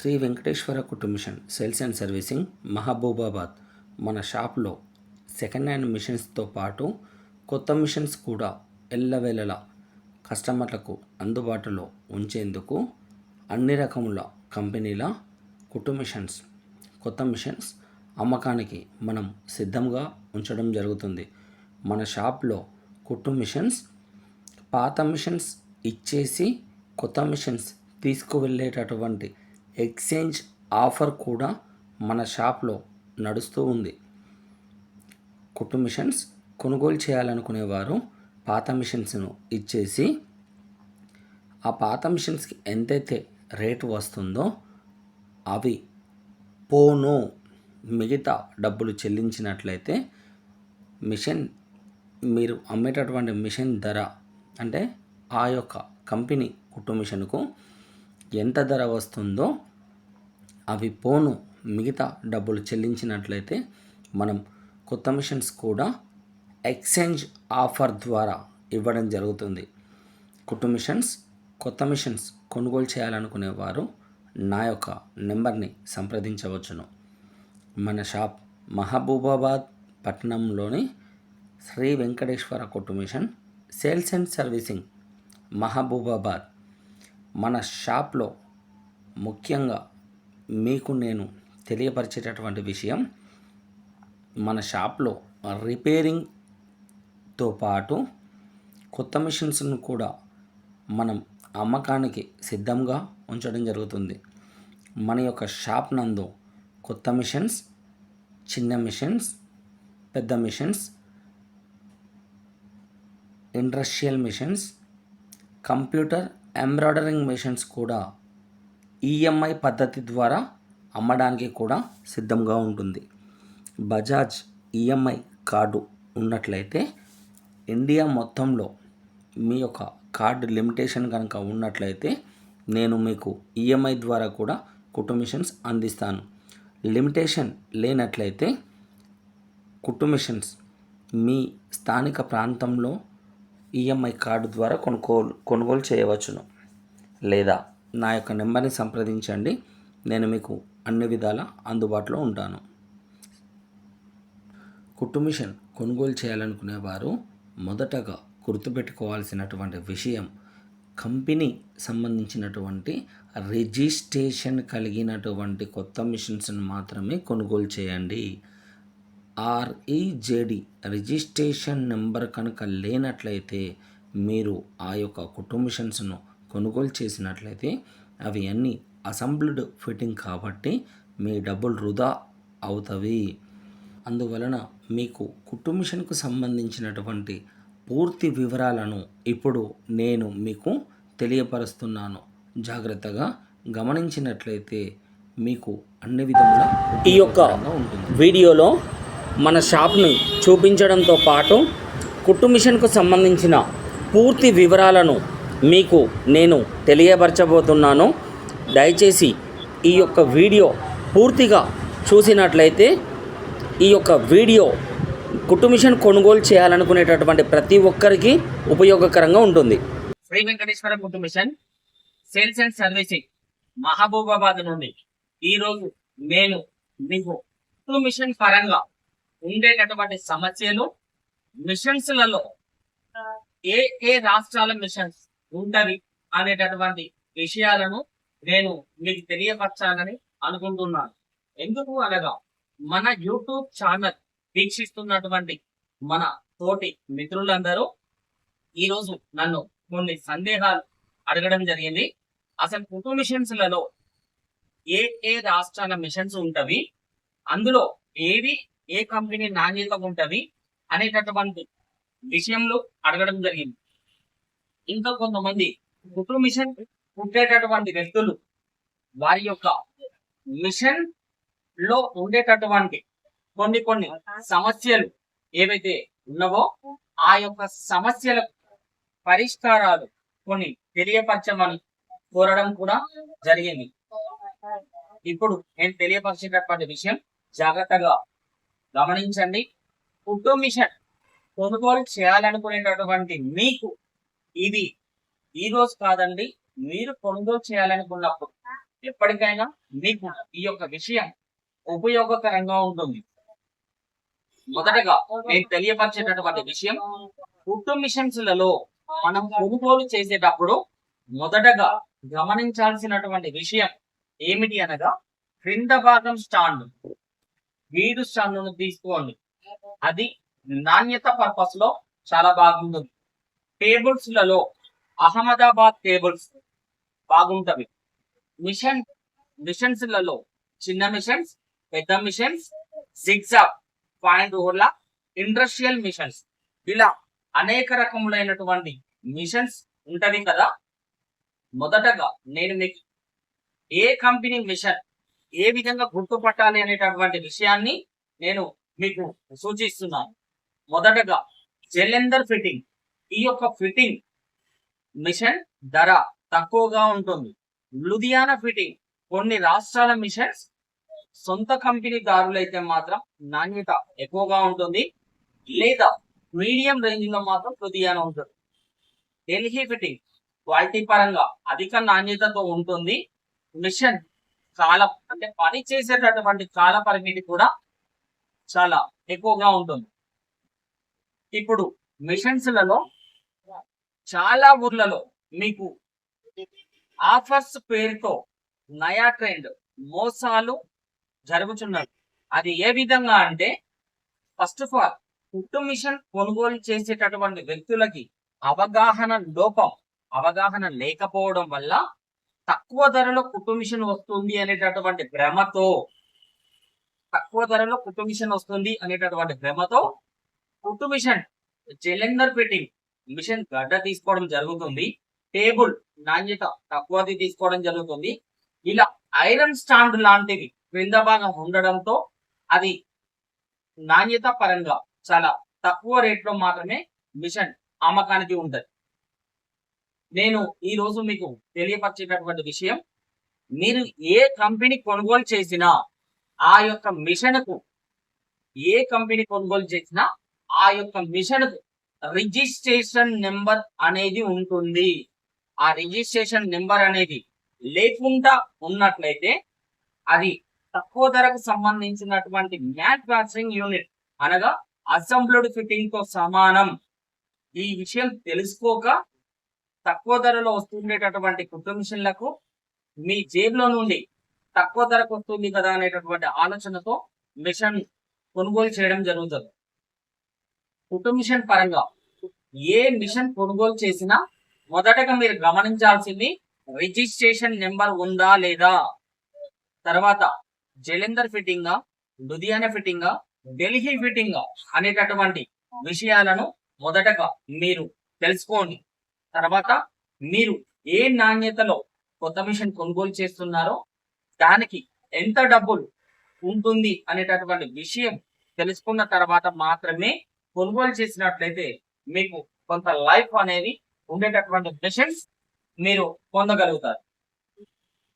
శ్రీ వెంకటేశ్వర కుట్టు machine sales and servicing Mahabubabad మన షాప్లో సెకండ్ హ్యాండ్ మిషన్స్తో పాటు కొత్త మిషన్స్ కూడా ఎల్లవేళలా కస్టమర్లకు అందుబాటులో ఉంచేందుకు అన్ని రకముల కంపెనీల కుట్టు మిషన్స్ కొత్త మిషన్స్ అమ్మకానికి మనం సిద్ధంగా ఉంచడం జరుగుతుంది. మన షాప్లో కుట్టు మిషన్స్ పాత మిషన్స్ ఇచ్చేసి కొత్త మిషన్స్ తీసుకువెళ్ళేటటువంటి ఎక్స్చేంజ్ ఆఫర్ కూడా మన షాప్లో నడుస్తూ ఉంది. కుట్టు మిషన్స్ కొనుగోలు చేయాలనుకునేవారు పాత మిషన్స్ను ఇచ్చేసి ఆ పాత మిషన్స్కి ఎంతైతే రేటు వస్తుందో అవి పోను మిగతా డబ్బులు చెల్లించినట్లయితే మిషన్ మీరు అమ్మేటటువంటి మిషన్ ధర అంటే ఆ యొక్క కంపెనీ కుట్టు మిషన్కు ఎంత ధర వస్తుందో అవి పోను. మిగతా డబ్బులు చెల్లించినట్లయితే మనం కొత్త మిషన్స్ కూడా ఎక్స్చేంజ్ ఆఫర్ ద్వారా ఇవ్వడం జరుగుతుంది. కుట్టు మిషన్స్ కొత్త మిషన్స్ కొనుగోలు చేయాలనుకునేవారు నా యొక్క నెంబర్ని సంప్రదించవచ్చును. మన షాప్ మహబూబాబాద్ పట్టణంలోని శ్రీ వెంకటేశ్వర కుట్టు machine sales and servicing Mahabubabad. మన షాప్లో ముఖ్యంగా మీకు నేను తెలియపరిచేటటువంటి విషయం మన షాప్లో రిపేరింగ్తో పాటు కొత్త మిషన్స్ను కూడా మనం అమ్మకానికి సిద్ధంగా ఉంచడం జరుగుతుంది. మన యొక్క షాప్ నందు కొత్త మిషన్స్ చిన్న మిషన్స్ పెద్ద machines industrial machines computer embroidering machines కూడా ఈఎంఐ పద్ధతి ద్వారా అమ్మడానికి కూడా సిద్ధంగా ఉంటుంది. బజాజ్ ఈఎంఐ కార్డు ఉన్నట్లయితే ఇండియా మొత్తంలో మీ యొక్క కార్డు లిమిటేషన్ కనుక ఉన్నట్లయితే నేను మీకు ఈఎంఐ ద్వారా కూడా కుటుంబిషన్స్ అందిస్తాను. లిమిటేషన్ లేనట్లయితే కుటుంబిషన్స్ మీ స్థానిక ప్రాంతంలో ఈఎంఐ కార్డు ద్వారా కొనుగోలు కొనుగోలు చేయవచ్చును. లేదా నా యొక్క నెంబర్ని సంప్రదించండి. నేను మీకు అన్ని విధాల అందుబాటులో ఉంటాను. కుట్టు మిషన్ కొనుగోలు చేయాలనుకునేవారు మొదటగా గుర్తుపెట్టుకోవాల్సినటువంటి విషయం కంపెనీ సంబంధించినటువంటి రిజిస్ట్రేషన్ కలిగినటువంటి కొత్త మిషన్స్ని మాత్రమే కొనుగోలు చేయండి. ఆర్ఈజేడి రిజిస్ట్రేషన్ నెంబర్ కనుక లేనట్లయితే మీరు ఆ యొక్క కుట్టు మిషన్స్ను కొనుగోలు చేసినట్లయితే అవి అన్నీ అసెంబ్ల్డ్ ఫిట్టింగ్ కాబట్టి మీ డబ్బులు వృధా అవుతవి. అందువలన మీకు కుట్టు మిషన్కు సంబంధించినటువంటి పూర్తి వివరాలను ఇప్పుడు నేను మీకు తెలియపరుస్తున్నాను. జాగ్రత్తగా గమనించినట్లయితే మీకు అన్ని విధముల ఈ యొక్క వీడియోలో మన షాప్ని చూపించడంతో పాటు కుట్టు మిషన్కు సంబంధించిన పూర్తి వివరాలను మీకు నేను తెలియపరచబోతున్నాను. దయచేసి ఈ యొక్క వీడియో పూర్తిగా చూసినట్లయితే ఈ యొక్క వీడియో కుట్టు మిషన్ కొనుగోలు చేయాలనుకునేటటువంటి ప్రతి ఒక్కరికి ఉపయోగకరంగా ఉంటుంది. శ్రీ వెంకటేశ్వర కుట్టు machine sales and servicing Mahabubabad నుండి ఈరోజు నేను మీకు కుట్టు మిషన్ పరంగా ఉండేటటువంటి సమస్యలు మిషన్స్లలో ఏ ఏ రాష్ట్రాల మిషన్స్ ఉంటవి అనేటటువంటి విషయాలను నేను మీకు తెలియపరచాలని అనుకుంటున్నాను. ఎందుకు అనగా మన యూట్యూబ్ ఛానల్ వీక్షిస్తున్నటువంటి మన తోటి మిత్రులందరూ ఈ రోజు నన్ను కొన్ని సందేహాలు అడగడం జరిగింది. అసలు కుటుంబ మిషన్స్లలో ఏ ఏ రాష్ట్రాల మిషన్స్ ఉంటవి అందులో ఏవి ఏ కంపెనీ నాణ్యతగా ఉంటుంది అనేటటువంటి విషయంలో అడగడం జరిగింది. ఇంకా కొంతమంది కుటుంబ మిషన్ ఉండేటటువంటి వ్యక్తులు వారి యొక్క మిషన్లో ఉండేటటువంటి కొన్ని కొన్ని సమస్యలు ఏవైతే ఉన్నవో ఆ యొక్క సమస్యల పరిష్కారాలు కొన్ని తెలియపరచమని కోరడం కూడా జరిగింది. ఇప్పుడు నేను తెలియపరిచేటటువంటి విషయం జాగ్రత్తగా గమనించండి. ఫుడ్ మిషన్ కొనుగోలు చేయాలనుకునేటటువంటి మీకు ఇది ఈ రోజు కాదండి. మీరు కొనుగోలు చేయాలనుకున్నప్పుడు ఎప్పటికైనా మీకు ఈ యొక్క విషయం ఉపయోగకరంగా ఉంటుంది. మొదటగా నేను తెలియపరిచేటటువంటి విషయం ఫుడ్ మిషన్స్లలో మనం కొనుగోలు చేసేటప్పుడు మొదటగా గమనించాల్సినటువంటి విషయం ఏమిటి అనగా క్రింద భాగం స్టాండ్ వీడు స్టన్ను తీసుకోండి. అది నాణ్యత పర్పస్లో చాలా బాగుంటుంది. టేబుల్స్లలో అహ్మదాబాద్ టేబుల్స్ బాగుంటవి. మిషన్ మిషన్స్లలో చిన్న మిషన్స్ పెద్ద మిషన్స్ జిగ్జాగ్ పాయింట్ ఓర్ల ఇండస్ట్రియల్ మిషన్స్. ఇలా అనేక రకములైనటువంటి మిషన్స్ ఉంటది కదా. మొదటగా నేను మీకు ఏ కంపెనీ మిషన్ ఏ విధంగా గుర్తుపట్టాలి అనేటటువంటి విషయాన్ని నేను మీకు సూచిస్తున్నాను. మొదటగా జెలెందర్ ఫిట్టింగ్. ఈ యొక్క ఫిట్టింగ్ మిషన్ ధర తక్కువగా ఉంటుంది. లుధియానా ఫిట్టింగ్ కొన్ని రాష్ట్రాల మిషన్స్ సొంత కంపెనీ దారులైతే మాత్రం నాణ్యత ఎక్కువగా ఉంటుంది. లేదా మీడియం రేంజ్లో మాత్రం లుధియానా ఉంటుంది. ఢిల్లీ ఫిట్టింగ్ క్వాలిటీ పరంగా అధిక నాణ్యతతో ఉంటుంది. మిషన్ కాలం అంటే పని చేసేటటువంటి కాల పరిమితి కూడా చాలా ఎక్కువగా ఉంటుంది. ఇప్పుడు మిషన్స్లలో చాలా ఊర్లలో మీకు ఆఫర్స్ పేరుతో నయా ట్రెండ్ మోసాలు జరుగుతున్నవి అది ఏ విధంగా అంటే ఫస్ట్ ఆఫ్ ఆల్ కుట్టు మిషన్ కొనుగోలు చేసేటటువంటి వ్యక్తులకి అవగాహన లోపం అవగాహన లేకపోవడం వల్ల తక్కువ ధరలో కుట్టు మిషన్ వస్తుంది అనేటటువంటి భ్రమతో తక్కువ ధరలో కుట్టు మిషన్ వస్తుంది అనేటటువంటి భ్రమతో కుట్టు మిషన్ జెలెండర్ ఫిట్టింగ్ మిషన్ గడ్డ తీసుకోవడం జరుగుతుంది. టేబుల్ నాణ్యత తక్కువది తీసుకోవడం జరుగుతుంది. ఇలా ఐరన్ స్టాండ్ లాంటివి క్రింద భాగం ఉండడంతో అది నాణ్యత పరంగా చాలా తక్కువ రేట్లో మాత్రమే మిషన్ అమ్మకానికి ఉంటుంది. నేను ఈ రోజు మీకు తెలియపరిచేటటువంటి విషయం మీరు ఏ కంపెనీ కొనుగోలు చేసినా ఆ యొక్క మిషన్కు ఏ కంపెనీ కొనుగోలు చేసినా ఆ యొక్క మిషన్కు రిజిస్ట్రేషన్ నెంబర్ అనేది ఉంటుంది. ఆ రిజిస్ట్రేషన్ నెంబర్ అనేది లేకుండా ఉన్నట్లయితే అది తక్కువ ధరకు సంబంధించినటువంటి మ్యానుఫ్యాక్చరింగ్ యూనిట్ అనగా అసెంబ్ల్డ్ ఫిట్టింగ్తో సమానం. ఈ విషయం తెలుసుకోక తక్కువ ధరలో వస్తుండేటటువంటి కుట్టు మిషన్లకు మీ జేబులో నుండి తక్కువ ధరకు వస్తుంది కదా అనేటటువంటి ఆలోచనతో మిషన్ కొనుగోలు చేయడం జరుగుతుంది. కుట్టు మిషన్ పరంగా ఏ మిషన్ కొనుగోలు చేసినా మొదటగా మీరు గమనించాల్సింది రిజిస్ట్రేషన్ నెంబర్ ఉందా లేదా? తర్వాత జలంధర్ ఫిట్టింగా లుధియానా ఫిట్టింగా ఢిల్లీ ఫిట్టింగ్ అనేటటువంటి విషయాలను మొదటగా మీరు తెలుసుకోండి. తర్వాత మీరు ఏ నాణ్యతలో కొత్త మిషన్ కొనుగోలు చేస్తున్నారో దానికి ఎంత డబ్బులు ఉంటుంది అనేటటువంటి విషయం తెలుసుకున్న తర్వాత మాత్రమే కొనుగోలు చేసినట్లయితే మీకు కొంత లైఫ్ అనేది ఉండేటటువంటి మిషన్స్ మీరు పొందగలుగుతారు.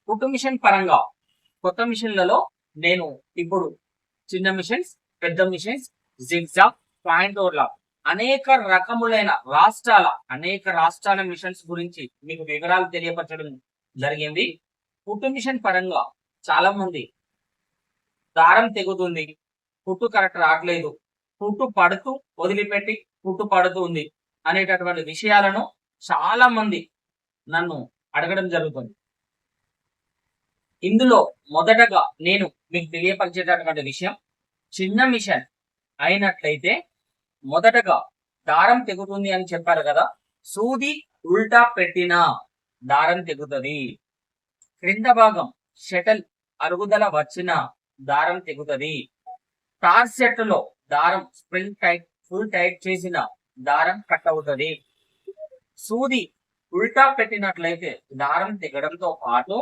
కుటుంబ మిషన్ పరంగా కొత్త మిషన్లలో నేను ఇప్పుడు చిన్న మిషన్స్ పెద్ద మిషన్స్ జిగ్జాగ్ పాయింట్ ఓర్లా అనేక రకములైన రాష్ట్రాల అనేక రాష్ట్రాల మిషన్స్ గురించి మీకు వివరాలు తెలియపరచడం జరిగింది. పుట్టు మిషన్ పరంగా చాలా మంది దారం తెగుతుంది. పుట్టు కరెక్ట్ రావట్లేదు. పుట్టు పడుతూ వదిలిపెట్టి పుట్టు పడుతుంది అనేటటువంటి విషయాలను చాలా మంది నన్ను అడగడం జరుగుతుంది. ఇందులో మొదటగా నేను మీకు తెలియపరిచేటటువంటి విషయం చిన్న మిషన్ అయినట్లయితే మొదటగా దారం తెగుతుంది అని చెప్పారు కదా సూది ఉల్టా పెట్టిన దారం తెగుతుంది. క్రింద భాగం షటల్ అరుగుదల వచ్చిన దారం తెగుతుంది. టార్ సెట్లో దారం స్ప్రింగ్ టైట్ ఫుల్ టైట్ చేసిన దారం కట్ అవుతుంది. సూది ఉల్టా పెట్టినట్లయితే దారం తెగడంతో పాటు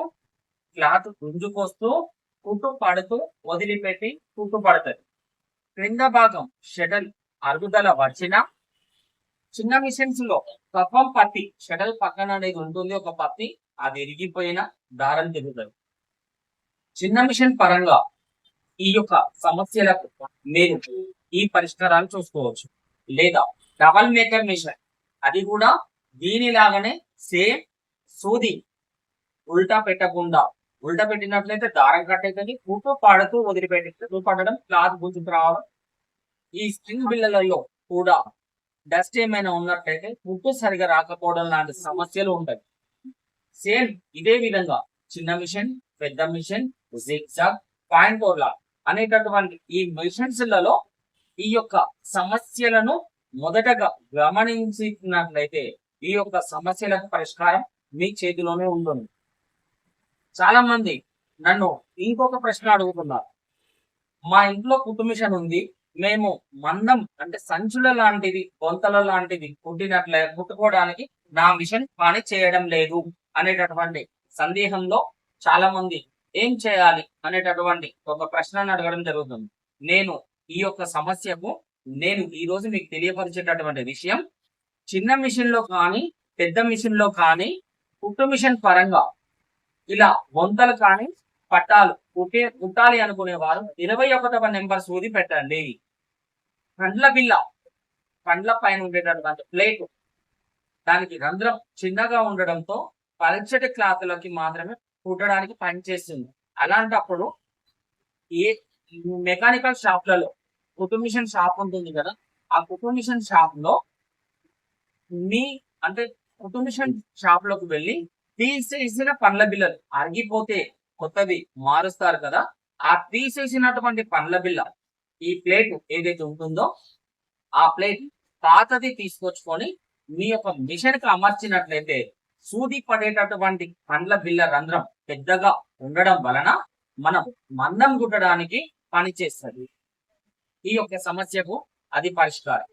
క్లాత్ గుంజుకొస్తూ కుట్టు పడుతూ వదిలిపెట్టి కుట్టు పడుతుంది. క్రింద భాగం షటల్ అరుగుదల వచ్చిన చిన్న మిషన్స్లో కప్పం పత్తి షటల్ పక్కన అనేది ఉంటుంది ఒక పత్తి అది ఇరిగిపోయిన దారం తిరుగుతుంది. చిన్న మిషన్ పరంగా ఈ యొక్క సమస్యలకు మీరు ఈ పరిష్కారాలు చూసుకోవచ్చు. లేదా డబల్ మేకర్ మిషన్ అది కూడా దీనిలాగానే సేమ్ సూది ఉల్టా పెట్టకుండా ఉల్టా పెట్టినట్లయితే దారం కట్ అవుతుంది కుట్టు పాడుతూ వదిలిపెట్టి పడడం క్లాత్ గుర్తుకు రావడం ఈ స్ప్రింగ్ బిల్లలలో కూడా డస్ట్ ఏమైనా ఉన్నట్లయితే పుట్టు సరిగా రాకపోవడం లాంటి సమస్యలు ఉంటాయి. సేమ్ ఇదే విధంగా చిన్న మిషన్ పెద్ద మిషన్ జిగ్జాగ్ పాయింట్ అనేటటువంటి ఈ మిషన్స్లలో ఈ యొక్క సమస్యలను మొదటగా గమనించినట్లయితే ఈ యొక్క సమస్యలకు పరిష్కారం మీ చేతిలోనే ఉంటుంది. చాలా మంది నన్ను ఇంకొక ప్రశ్న అడుగుతున్నారు. మా ఇంట్లో కుట్టు మిషన్ ఉంది మేము మందం అంటే సంచుల లాంటిది బొంతల లాంటిది కుట్టినట్లే కుట్టుకోవడానికి నా మిషన్ పని చేయడం లేదు అనేటటువంటి సందేహంలో చాలా మంది ఏం చేయాలి అనేటటువంటి ఒక ప్రశ్నను అడగడం జరుగుతుంది. నేను ఈ యొక్క సమస్యకు నేను ఈ రోజు మీకు తెలియపరిచేటటువంటి విషయం చిన్న మిషన్లో కానీ పెద్ద మిషన్లో కానీ పుట్టు మిషన్ పరంగా ఇలా వంతలు కానీ పట్టాలు కుట్టే కుట్టాలి అనుకునేవారు ఇరవై ఒకటవ నెంబర్ సూది పెట్టండి. పండ్ల బిల్ల పండ్ల పైన ఉండేటటువంటి ప్లేట్. దానికి రంధ్రం చిన్నగా ఉండడంతో పంచట క్లాత్లోకి మాత్రమే కుట్టడానికి పనిచేస్తుంది అలాంటప్పుడు ఏ మెకానికల్ షాప్లలో కుటుంబిషన్ షాప్ ఉంటుంది కదా ఆ కుటుంబిషన్ మిషన్ షాప్లో మీ అంటే కుటుంబిషన్ షాప్లోకి వెళ్ళి తీసేసిన పండ్ల బిల్లలు అరిగిపోతే కొత్తవి మారుస్తారు కదా ఆ తీసేసినటువంటి పండ్ల బిల్ల ఈ ప్లేట్ ఏదైతే ఉంటుందో ఆ ప్లేట్ పాతది తీసుకొచ్చుకొని మీ యొక్క మిషన్కి అమర్చినట్లయితే సూది పడేటటువంటి పండ్ల బిల్ల రంధ్రం పెద్దగా ఉండడం వలన మనం మందం గుట్టడానికి పనిచేస్తుంది ఈ యొక్క సమస్యకు అది పరిష్కారం.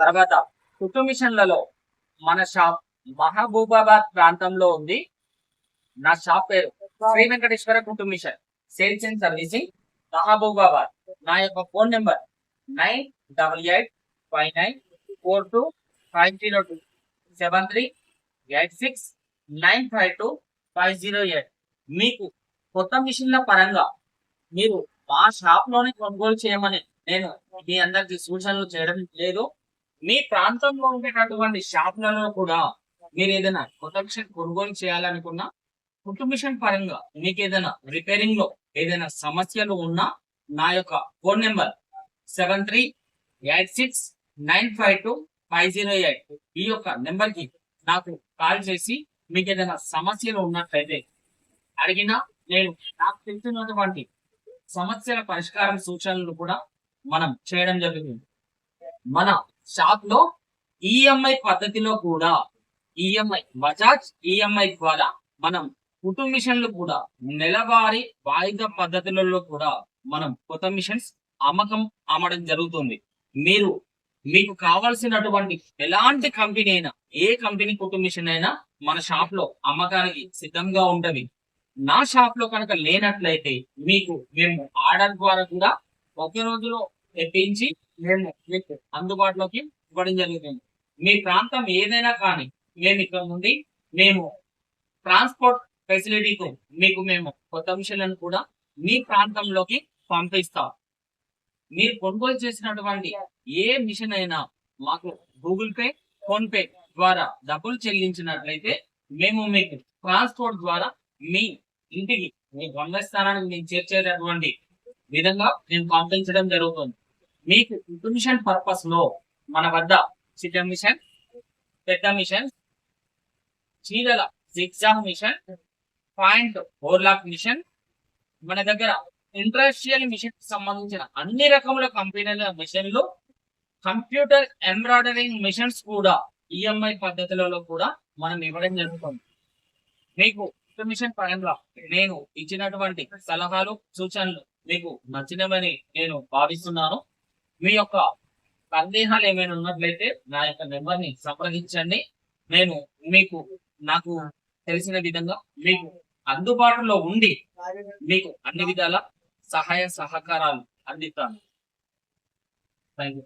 తర్వాత కుట్టు మిషన్లలో మన షాప్ మహబూబాబాద్ ప్రాంతంలో ఉంది. నా షాప్ పేరు శ్రీ వెంకటేశ్వర కుటుంబ machine. Sales and servicing Mahabubabad నా యొక్క phone number nine double eight five nine four two five zero two seven three eight six nine five two five zero eight మీకు కొత్త మిషన్ల పరంగా మీరు మా షాప్లోనే కొనుగోలు చేయమని నేను మీ అందరికి సూచనలు చేయడం లేదు. మీ ప్రాంతంలో ఉండేటటువంటి షాపులలో కూడా మీరు ఏదైనా కొత్త మిషన్ కొనుగోలు చేయాలనుకున్నా కుటుంబిషన్ పరంగా మీకు ఏదైనా రిపేరింగ్లో ఏదైనా సమస్యలు ఉన్నా నా యొక్క phone number seven three eight six nine five two five zero eight ఈ యొక్క నెంబర్కి నాకు కాల్ చేసి మీకు ఏదైనా సమస్యలు ఉన్నట్లయితే అడిగినా నేను నాకు తెలిసినటువంటి సమస్యల పరిష్కారం సూచనలు కూడా మనం చేయడం జరుగుతుంది. మన షాప్లో ఈఎంఐ పద్ధతిలో కూడా ఈఎంఐ బజాజ్ ఈఎంఐ ద్వారా మనం కుటు మిషన్లు కూడా నెలవారీ వాయిదా పద్ధతులలో కూడా మనం కొత్త మిషన్స్ అమ్మకం అమ్మడం జరుగుతుంది. మీరు మీకు కావాల్సినటువంటి ఎలాంటి కంపెనీ అయినా ఏ కంపెనీ కుటుంబ మిషన్ అయినా మన షాప్లో అమ్మకానికి సిద్ధంగా ఉంటుంది. నా షాప్లో కనుక లేనట్లయితే మీకు మేము ఆర్డర్ ద్వారా కూడా ఒకే రోజులో తెప్పించి మేము మీకు అందుబాటులోకి ఇవ్వడం జరుగుతుంది. మీ ప్రాంతం ఏదైనా కానీ మేము ఇక్కడ నుండి మేము ట్రాన్స్పోర్ట్ ఫెసిలిటీకు మీకు మేము కొత్త మిషన్లను కూడా మీ ప్రాంతంలోకి పంపిస్తాం. మీరు కొనుగోలు చేసినటువంటి ఏ మిషన్ అయినా మాకు గూగుల్ పే ఫోన్ పే ద్వారా డబ్బులు చెల్లించినట్లయితే మేము మీకు ట్రాన్స్పోర్ట్ ద్వారా మీ ఇంటికి మీ గమ్యస్థానానికి మేము చేర్చేటటువంటి విధంగా మేము పంపించడం జరుగుతుంది. మీకు మిషన్ పర్పస్లో మన వద్ద చిన్న మిషన్ పెద్ద మిషన్ చీరల zigzag machine point overlock machine మన దగ్గర ఇండస్ట్రియల్ మిషన్ సంబంధించిన అన్ని రకముల కంపెనీల మిషన్లు కంప్యూటర్ ఎంబ్రాయిడరింగ్ మిషన్స్ కూడా ఈఎంఐ పద్ధతులలో కూడా మనం ఇవ్వడం జరుగుతుంది. మీకు మిషన్ పరంగా నేను ఇచ్చినటువంటి సలహాలు సూచనలు మీకు నచ్చినవని నేను భావిస్తున్నాను. మీ యొక్క సందేహాలు ఏమైనా ఉన్నట్లయితే నా యొక్క నెంబర్ని సంప్రదించండి. నేను మీకు నాకు తెలిసిన విధంగా మీకు అందుబాటులో ఉండి మీకు అన్ని విధాల సహాయ సహకారాలు అందిస్తాను. Thank you